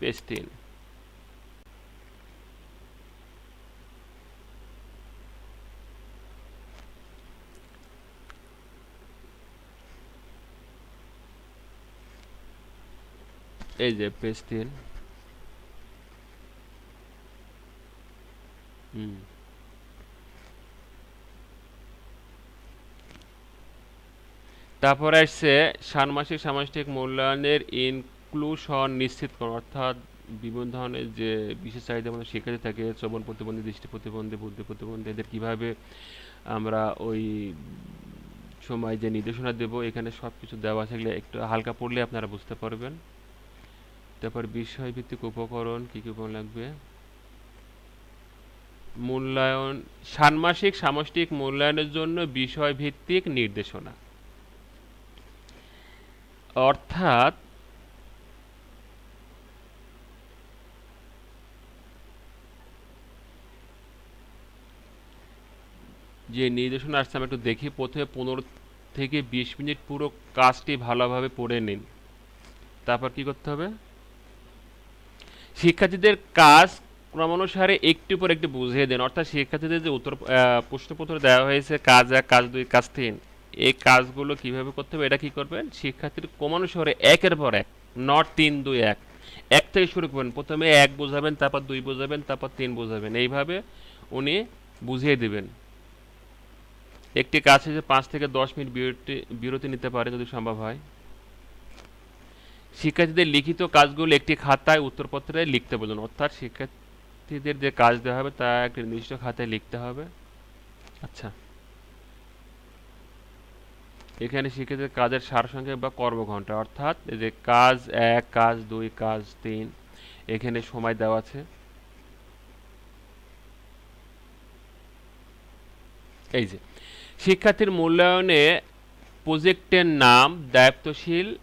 Page তিন এই যে পেজ তিন তারপরে আসছে ষান্মাসিক সামষ্টিক মূল্যায়নের ইনক্লুশন নিশ্চিত করা, অর্থাৎ বিভিন্ন ধরনের যে বিশেষ চাহিদা মতো শিক্ষার্থী থাকে, শ্রবণ প্রতিবন্ধী, দৃষ্টি প্রতিবন্ধী, বুদ্ধি প্রতিবন্ধী, এদের কীভাবে আমরা ওই সময় যে নির্দেশনা দেব, এখানে সব কিছু দেওয়া এগুলো একটু হালকা পড়লে আপনারা বুঝতে পারবেন। তারপর বিষয়ভিত্তিক উপকরণ কী কী উপকরণ লাগবে? মূল্যায়ন, ষান্মাসিক সামষ্টিক মূল্যায়নের জন্য বিষয়ভিত্তিক নির্দেশনা। অর্থাৎ যে নির্দেশনা আসছে আমি একটু দেখি। প্রথমে পনেরো থেকে বিশ মিনিট পুরো কাজটি ভালোভাবে পড়ে নিন। তারপর কি করতে হবে? শিক্ষার্থীদের কাজ ক্রমানুসারে একটু পর একটু বুঝিয়ে দেন। অর্থাৎ শিক্ষার্থীদের যে উত্তর প্রশ্নপত্র দেওয়া হয়েছে, কাজ এক, কাজ দুই, কাজ তিন, এই কাজগুলো কীভাবে করতে হবে, এটা কি করবেন? শিক্ষার্থীর ক্রমানুসারে একের পর এক, নট তিন, দুই, এক এক থেকে শুরু করবেন। প্রথমে এক বোঝাবেন, তারপর দুই বোঝাবেন, তারপর তিন বোঝাবেন। এইভাবে উনি বুঝিয়ে দিবেন। একটি কাজ শেষে পাঁচ থেকে দশ মিনিট বিরতি বিরতি নিতে পারে যদি সম্ভব হয়। শিক্ষার্থীদের লিখিত কাজগুলো একটি খাতায় উত্তরপত্রে লিখতে বলুন। অর্থাৎ শিক্ষার্থীদের যে কাজ দেওয়া হবে, তা একটি নির্দিষ্ট খাতায় লিখতে হবে। আচ্ছা। এখানে শিক্ষার্থীদের কাজের সারসংক্ষেপ বা কর্মঘণ্টা, অর্থাৎ যে কাজ এক, কাজ দুই, কাজ তিন, এখানে সময় দেওয়া আছে। এই যে শিক্ষার্থীর মূল্যায়নে প্রজেক্টের নাম, দায়িত্বশীল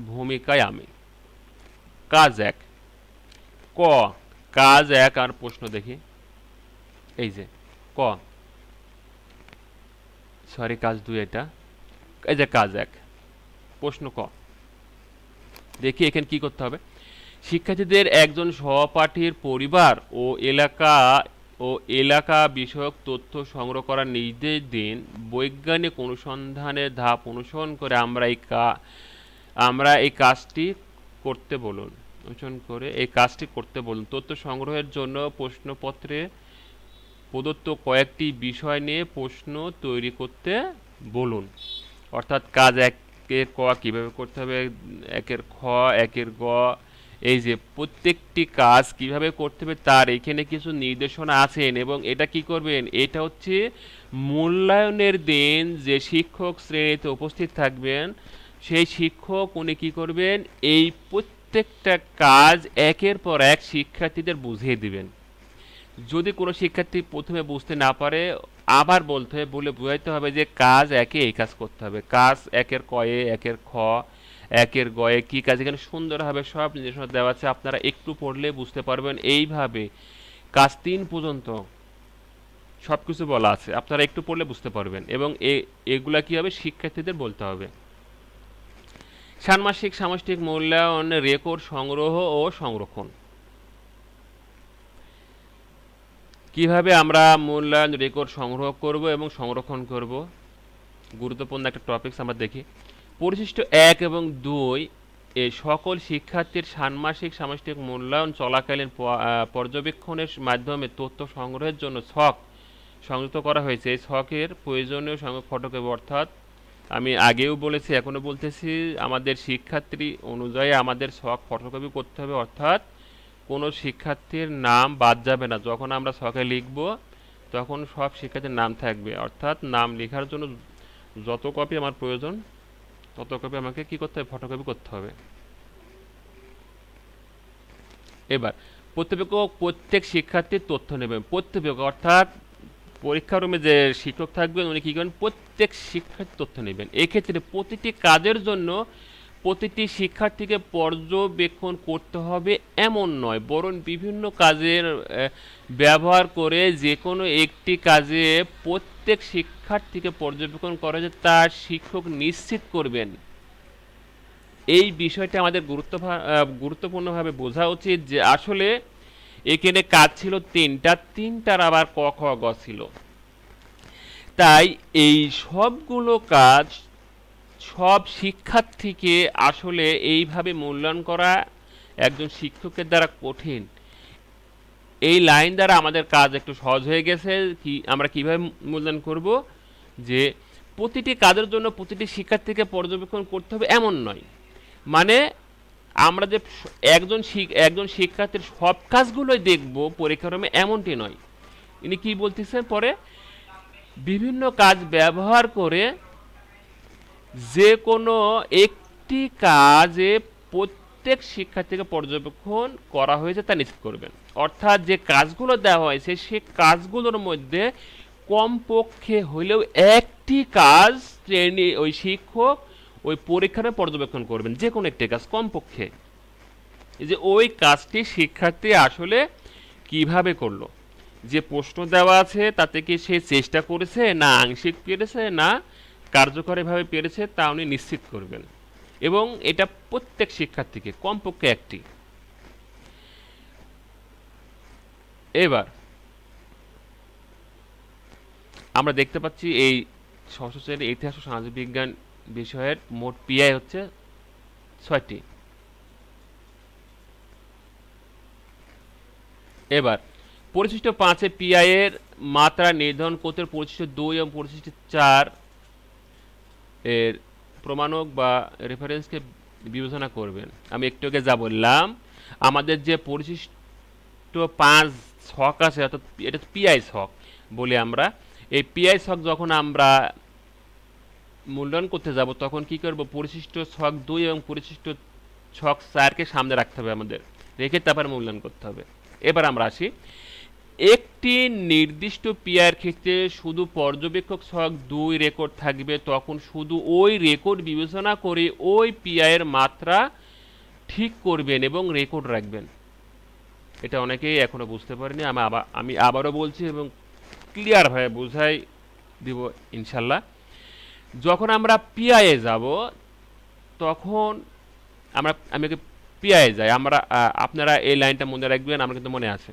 ভূমিকায় আমি। কাজ এক। ক। কাজ এক আর প্রশ্ন দেখি। এই যে, ক। সরি, কাজ দুই এটা। এই যে কাজ এক। প্রশ্ন ক। দেখি এখানে কি করতে হবে। শিক্ষার্থীদের একজন সহপাঠীর পরিবার ও এলাকা ও এলাকা বিষয়ক তথ্য সংগ্রহ করার নির্দেশ দিন। বৈজ্ঞানিক অনুসন্ধানের ধাপ অনুসরণ করে আমরা এই কা, আমরা এই কাজটি করতে বলুন। অনুসরণ করে এই কাজটি করতে বলুন। তথ্য সংগ্রহের জন্য প্রশ্নপত্রে প্রদত্ত কয়েকটি বিষয় নিয়ে প্রশ্ন তৈরি করতে বলুন। অর্থাৎ কাজ একের ক কীভাবে করতে হবে? একের খ, একের গ এই যে প্রত্যেকটি কাজ কীভাবে করতে হবে তার এখানে কিছু নির্দেশনা আছেন এবং এটা কি করবেন? এটা হচ্ছে মূল্যায়নের দিন যে শিক্ষক শ্রেণীতে উপস্থিত থাকবেন, সেই শিক্ষক উনি কি করবেন? এই প্রত্যেকটা কাজ একের পর এক শিক্ষার্থীদের বুঝিয়ে দিবেন। যদি কোনো শিক্ষার্থী প্রথমে বুঝতে না পারে, আবার বলতে হবে, বলে বুঝাইতে হবে যে কাজ একে এই কাজ করতে হবে। কাজ একের কয়ে, একের খ একের গয়ে কি কাজ? এখানে সুন্দরভাবে সব নির্দেশনা দেওয়া আছে। আপনারা একটু পড়লে বুঝতে পারবেন। এইভাবে কাজ তিন পর্যন্ত সব কিছু বলা আছে। আপনারা একটু পড়লে বুঝতে পারবেন। এবং এগুলা কি হবে? শিক্ষার্থীদের বলতে হবে। ষান্মাসিক সামষ্টিক মূল্যায়ন, রেকর্ড সংগ্রহ ও সংরক্ষণ। কীভাবে আমরা মূল্যায়ন, রেকর্ড সংগ্রহ করব এবং সংরক্ষণ করব? গুরুত্বপূর্ণ একটা টপিকস আমরা দেখি। পরিশিষ্ট এক এবং দুই এ সকল শিক্ষার্থীর ষান্মাসিক সামষ্টিক মূল্যায়ন চলাকালীন পর্যবেক্ষণের মাধ্যমে তথ্য সংগ্রহের জন্য ছক সংযুক্ত করা হয়েছে। এই ছকের প্রয়োজনীয় সংখ্যক ফটোকপি অর্থাৎ আমি আগেও বলেছি, এখনও বলতেছি, আমাদের শিক্ষার্থী অনুযায়ী আমাদের ছক ফটোকপি করতে হবে, অর্থাৎ কোনো শিক্ষার্থীর নাম বাদ যাবে না। যখন আমরা ছকে লিখব, তখন সব শিক্ষার্থীর নাম থাকবে। অর্থাৎ নাম লেখার জন্য যত কপি আমার প্রয়োজন তত কপি আমাকে কি করতে হবে? ফটোকপি করতে হবে। এবার, প্রত্যেক প্রত্যেক শিক্ষার্থীর তথ্য নেবেন প্রত্যেক অর্থাৎ পরীক্ষা রুমে যে শিক্ষক থাকবেন, উনি কী করবেন? প্রত্যেক শিক্ষার্থীর তথ্য নেবেন। এক্ষেত্রে প্রতিটি কাজের জন্য প্রতিটি শিক্ষার্থীকে পর্যবেক্ষণ করতে হবে এমন নয়, বরং বিভিন্ন কাজের ব্যবহার করে যে কোনো একটি কাজে প্রত্যেক শিক্ষার্থীকে পর্যবেক্ষণ করা যে তার শিক্ষক নিশ্চিত করবেন। এই বিষয়টা আমাদের গুরুত্ব গুরুত্বপূর্ণভাবে বোঝা উচিত যে আসলে এখানে কাজ ছিল তিনটা, তিনটার আবার ক, খ, গ ছিল। তাই এই সবগুলো কাজ সব শিক্ষার্থীকে আসলে এইভাবে মূল্যায়ন করা একজন শিক্ষকের দ্বারা কঠিন। এই লাইন দ্বারা আমাদের কাজ একটু সহজ হয়ে গেছে, কি আমরা কীভাবে মূল্যায়ন করব? যে প্রতিটি কাজের জন্য প্রতিটি শিক্ষার্থীকে পর্যবেক্ষণ করতে হবে এমন নয়। মানে আমরা যে একজন একজন শিক্ষার্থীর সব কাজগুলোই দেখব পরীক্ষাক্রমে এমনটি নয়। ইনি কি বলতেছেন পরে? বিভিন্ন কাজ ব্যবহার করে যে কোনো একটি কাজে প্রত্যেক শিক্ষার্থীকে পর্যবেক্ষণ করা হয়েছে তা নিশ্চিত করবেন। অর্থাৎ যে কাজগুলো দেওয়া হয়েছে, সে কাজগুলোর মধ্যে কমপক্ষে হলেও একটি কাজ শ্রেণি, ওই শিক্ষক ওই পরীক্ষার পর্যবেক্ষণ করবেন, যে কোনো একটি কাজ কমপক্ষে। যে ওই কাজটি শিক্ষার্থী আসলে কীভাবে করল? যে প্রশ্ন দেওয়া আছে তাতে কি সে চেষ্টা করেছে, না আংশিক পেরেছে, না কার্যকরীভাবে পেরেছে তা উনি নিশ্চিত করবেন। এবং এটা প্রত্যেক শিক্ষার্থীকে, কমপক্ষে একটি। এবার, আমরা দেখতে পাচ্ছি এই ষষ্ঠ শ্রেণির ইতিহাস ও সামাজিক বিজ্ঞান বিষয়ের মোট পিআই হচ্ছে ছয়টি। এবার, পরিশিষ্ট পাঁচে পিআই এর মাত্রা নির্ধারণ করতে পরিশিষ্ট দুই এবং পরিশিষ্ট চার এর প্রমাণক বা রেফারেন্সকে বিবেচনা করবেন। আমি একটু আগে যা বললাম, আমাদের যে পরিশিষ্ট পাঁচ ছক আছে, অর্থাৎ এটা পিআই ছক বলি আমরা, এই পিআই ছক যখন আমরা মূল্যায়ন করতে যাব, তখন কি করব? পরিশিষ্ট ছক দুই এবং পরিশিষ্ট ছক চারকে সামনে রাখতে হবে আমাদের। রেখে তারপর মূল্যায়ন করতে হবে। এবার আমরা আসি। একটি নির্দিষ্ট পিআর ক্ষেত্রে শুধু পর্যবেক্ষক ছক দুই রেকর্ড থাকবে, তখন শুধু ওই রেকর্ড বিবেচনা করে ওই পিআইয়ের মাত্রা ঠিক করবেন এবং রেকর্ড রাখবেন। এটা অনেকেই এখনও বুঝতে পারেনি, আমি আবার, আমি আবারও বলছি এবং ক্লিয়ারভাবে বোঝাই দিব ইনশাল্লাহ। যখন আমরা পিআইয়ে যাব, তখন আমরা, আমি পিআইয়ে যাই, আমরা আপনারা এই লাইনটা মনে রাখবেন, আমার কিন্তু মনে আছে।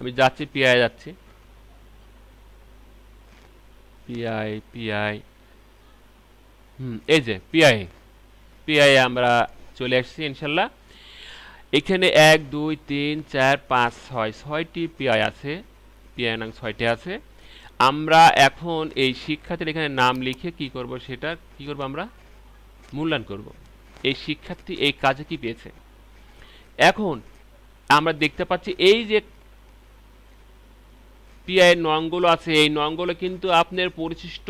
আমি যাচ্ছি পিআই যাচ্ছি। পিআই পিআই হুম, এই যে পিআই পিআই আমরা চলে আসছি, ইনশাল্লাহ। এখানে এক, দুই, তিন, চার, পাঁচ, ছয়, ছয়টি পিআই আছে। পিআই নাম ছয়টি আছে। আমরা এখন এই শিক্ষার্থীর এখানে নাম লিখে কি করব সেটা, কি করব আমরা? মূল্যায়ন করব। এই শিক্ষার্থী এই কাজে কি পেয়েছে? এখন আমরা দেখতে পাচ্ছি, এই যে পিআই নংগুলো আছে, এই নংগুলো কিন্তু আপনার পরিশিষ্ট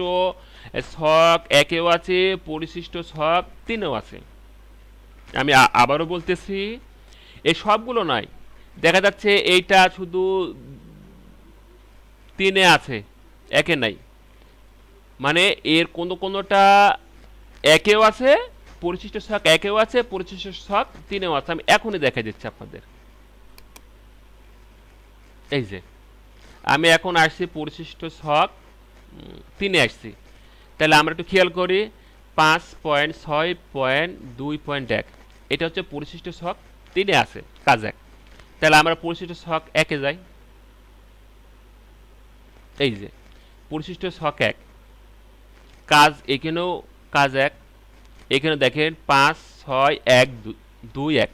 ছক একেও আছে, পরিশিষ্ট ছক তিনেও আছে। আমি আবারও বলতেছি, এই সবগুলো নয়। দেখা যাচ্ছে এইটা শুধু তিনে আছে, একে নাই। মানে এর কোনো কোনোটা একেও আছে, পরিশিষ্ট ছক একেও আছে, পরিশিষ্ট ছক তিনেও আছে। আমি এখনই দেখা দিচ্ছি আপনাদের। এই যে। আমি এখন আসছি পরিশিষ্ট ছক তিনে আসছি। তাহলে আমরা একটু খেয়াল করি, পাঁচ পয়েন্ট ছয় পয়েন্ট দুই পয়েন্ট এক। এটা হচ্ছে পরিশিষ্ট ছক, তিনে আছে, কাজ এক। তাহলে আমরা পরিশিষ্ট ছক একে যাই। এই যে, পরিশিষ্ট ছক এক। কাজ এখানেও কাজ এক। এখানে দেখেন পাঁচ, ছয়, এক দুই, এক।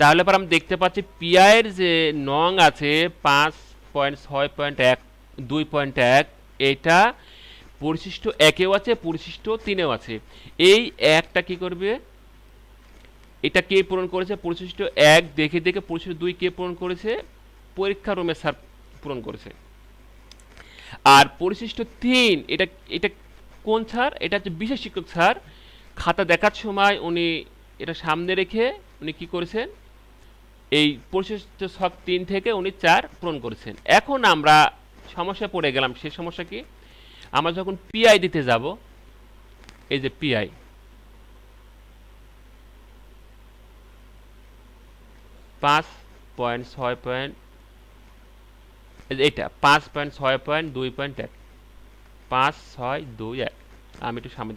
তাহলে পর আমি দেখতে পাচ্ছি পিআইয়ের যে নং আছে পাঁচ পয়েন্ট, ছয় পয়েন্ট এক, দুই পয়েন্ট এক, এটা পরিশিষ্ট একেও আছে, পরিশিষ্ট তিনেও আছে। এই একটা কি করবে? এটা কে পূরণ করেছে? পরিশিষ্ট এক, দেখে দেখে পরিশিষ্ট দুই কে পূরণ করেছে? পরীক্ষা রুমে স্যার পূরণ করেছে। আর পরিশিষ্ট তিন, এটা এটা কোন স্যার? এটা হচ্ছে বিশেষ শিক্ষক স্যার। খাতা দেখার সময় উনি এটা সামনে রেখে উনি কি করেছেন? এই পরিশিষ্ট ছক তিন থেকে উনি চার পূরণ করেছেন। এখন আমরা সমস্যা পড়ে গেলাম, সে সমস্যা কি? আমরা যখন পিআই দিতে যাব, এই যে পিআই পাঁচ পয়েন্ট ছয় পয়েন্ট এটা, পাঁচ পয়েন্ট ছয় পয়েন্ট দুই পয়েন্ট এক, পাঁচ ছয় দুই এক। আমি একটু সামনে